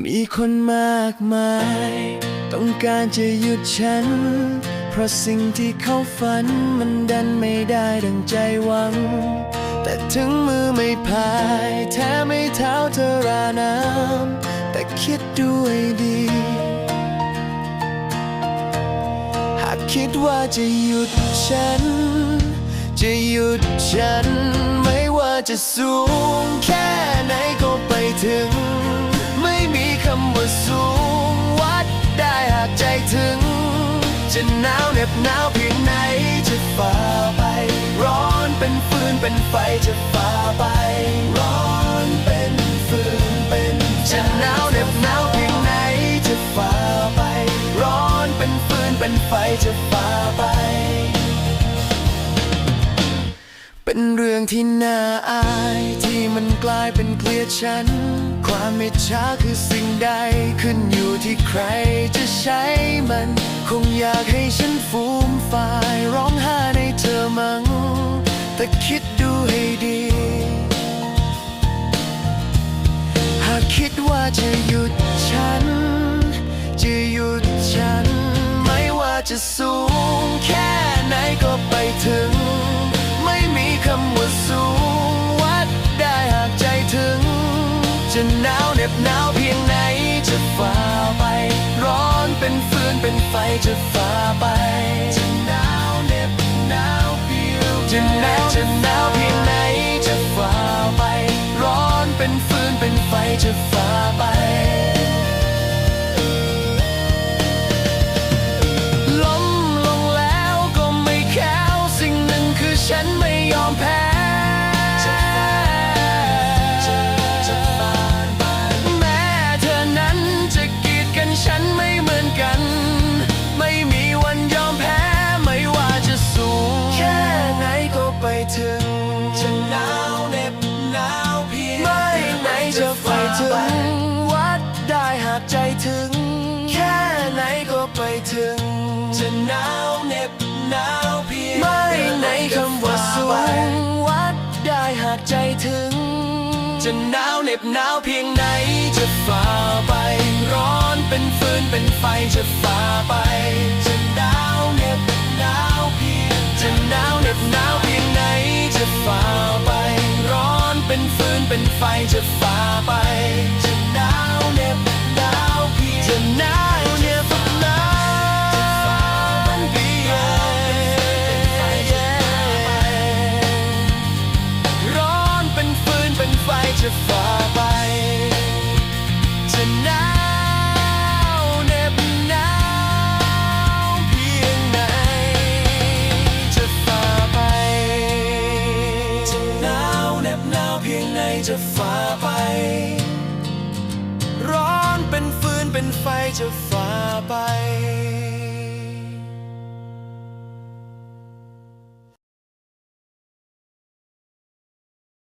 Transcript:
มีคนมากมาย ต้องการจะหยุดฉัน เพราะสิ่งที่เขาฝันมันดันไม่ได้ดังใจหวัง แต่ถึงมือไม่พาย แท้ไม่เท้าเธอราน้ำแต่คิดดูให้ดี หากคิดว่าจะหยุดฉัน จะหยุดฉัน ไม่ว่าจะสูงแค่ไหนก็ไปถึง จะหนาวเหน็บหนาวเพียงไหนจะฝ่าไป ร้อนเป็นฟืนเป็นไฟจะฝ่าไป ร้อนเป็นฟืนเป็นจะหนาวเหน็บหนาวเพียงไหนจะฝ่าไป ร้อนเป็นฟืนเป็นไฟจะฝ่าไป เป็นเรื่องที่น่าอายที่มันกลายเป็นเกลียดฉัน ความอิจฉาคือสิ่งใดขึ้นอยู่ที่ใครจะใช้มัน คงอยากให้ฉันฟูมฟายร้องไห้ในเธอมัง้งแต่คิดดูให้ดี หากคิดว่าจะหยุดฉัน จะหยุดฉัน ไม่ว่าจะสู้ หนาวเหนาวเพียงไหนจะฝ่าไป ร้อนเป็นฟืนเป็นไฟจะฝ่าไป จะหนาวเหน็บหนาวเพียวจะหนาวจะหนาวเพียงไหนจะฝ่าไป ร้อนเป็นฟืนเป็นไฟจะฝ่าไป ถึง จะหนาวเหน็บหนาวเพียงไม่ไหนจะไปถึง วัดได้หากใจถึง แค่ไหนก็ไปถึง จะหนาวเหน็บหนาวเพียงไม่ไหนคำว่าสูงวัดได้หากใจถึง จะหนาวเหน็บหนาวเพียงไหนจะฝ่าไป ร้อนเป็นฟืนเป็นไฟจะฝ่าไปจะหน เป็นฟืนเป็นไฟจะฝ่าไป จะฝ่าไป ร้อนเป็นฟืนเป็นไฟจะ